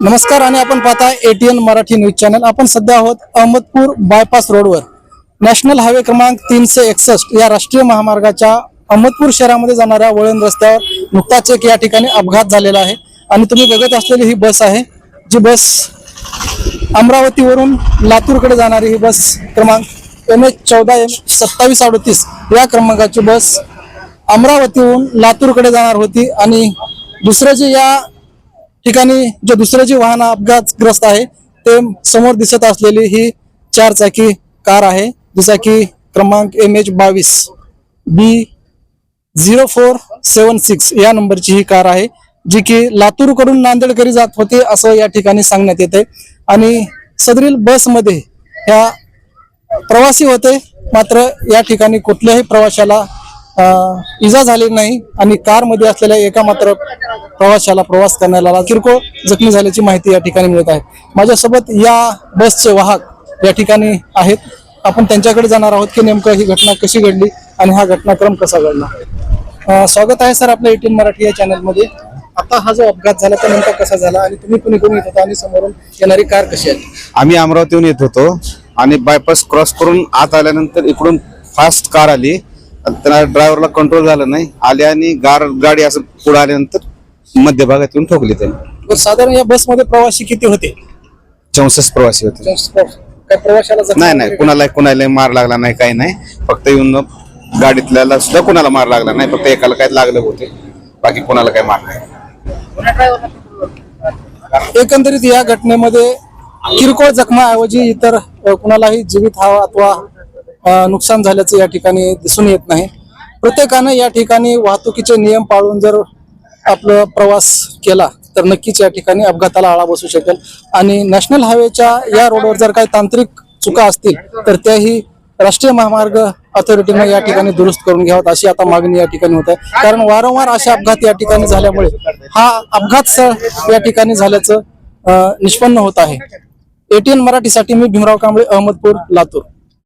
नमस्कार आणि आपण पाहता एटीएन मराठी न्यूज चॅनल. आपण सध्या आहोत अहमदपूर बायपास रोडवर. नॅशनल हायवे क्रमांक तीनशे एकसष्ट या राष्ट्रीय महामार्गाच्या अहमदपूर शहरामध्ये जाणाऱ्या वळण रस्त्यावर नुकताच एक या ठिकाणी अपघात झालेला आहे. आणि तुम्ही बघत असलेली ही बस आहे जी बस अमरावतीवरून लातूरकडे जाणारी ही बस क्रमांक एम एच चौदा एम सत्तावीस अडतीस या क्रमांकाची बस अमरावतीहून लातूरकडे जाणार होती. आणि दुसरं जे या ठिकाणी जे दुसरे जे वाहन अपघातग्रस्त आहे ते समोर दिसत असलेली ही चार चाकी कार आहे जिचा की क्रमांक एम एच बावीस. B zero four seven six या नंबरची ही कार आहे जी की लातूरकडून नांदेडकडे जात होती असं या ठिकाणी सांगण्यात येते. आणि सदरील बसमध्ये ह्या प्रवासी होते मात्र या ठिकाणी कुठल्याही प्रवाशाला इजा झाली नाही आणि कारमध्ये असलेल्या एका मात्र प्रवाशाला प्रवास करण्याला किरकोळ जखमी झाल्याची माहिती या ठिकाणी मिळत आहे. माझ्यासोबत या बसचे वाहक या ठिकाणी आहेत. आपण त्यांच्याकडे जाणार आहोत की नेमकं ही घटना कशी घडली आणि हा घटनाक्रम कसा घडला? स्वागत आहे सर आपल्या एटीन मराठी या चॅनलमध्ये. आता हा जो अपघात झाला तो नेमका कसा झाला आणि तुम्ही कुणी कोणी येत होता आणि समोरून येणारी कार कशी आहे? आम्ही अमरावतीहून येत होतो आणि बायपास क्रॉस करून आत आल्यानंतर इकडून फास्ट कार आली. त्याला ड्रायव्हरला कंट्रोल झालं नाही. आले आणि गार गाडी असं पुढे आल्यानंतर मध्यभागात येऊन ठोकली त्यांनी. बरं, साधारण या बसमध्ये प्रवासी किती होते? चौसष्ट प्रवासी होते. काय प्रवाशाला जखमी नाही नाही वगैरे कुणाला कुणाला मार लागला नाही काही नाही. फक्त येऊन गाडीतल्याला सुद्धा कुणाला मार लागला नाही. फक्त एकाला काय लागले होते. बाकी कुणाला काय मार नाही. एकंदरीत या घटनेमध्ये किरकोळ जखमाऐवजी इतर अ, कुणालाही जीवित हावा अथवा नुकसान झाल्याचं या ठिकाणी दिसून येत नाही. प्रत्येकानं या ठिकाणी वाहतुकीचे नियम पाळून जर आपलं प्रवास केला तर नक्कीच या ठिकाणी अपघाताला आळा बसू शकेल. आणि नॅशनल हायवेच्या या रोडवर जर काही तांत्रिक चुका असतील तर त्याही राष्ट्रीय महामार्ग अथॉरिटीनं या ठिकाणी दुरुस्त करून घ्यावं अशी आता मागणी या ठिकाणी होत आहे. कारण वारंवार असे अपघात या ठिकाणी झाल्यामुळे हा अपघात स्थळ या ठिकाणी झाल्याचं निष्पन्न होत आहे. एटीएन मराठीसाठी मी भीमराव कांबळे अहमदपूर लातूर.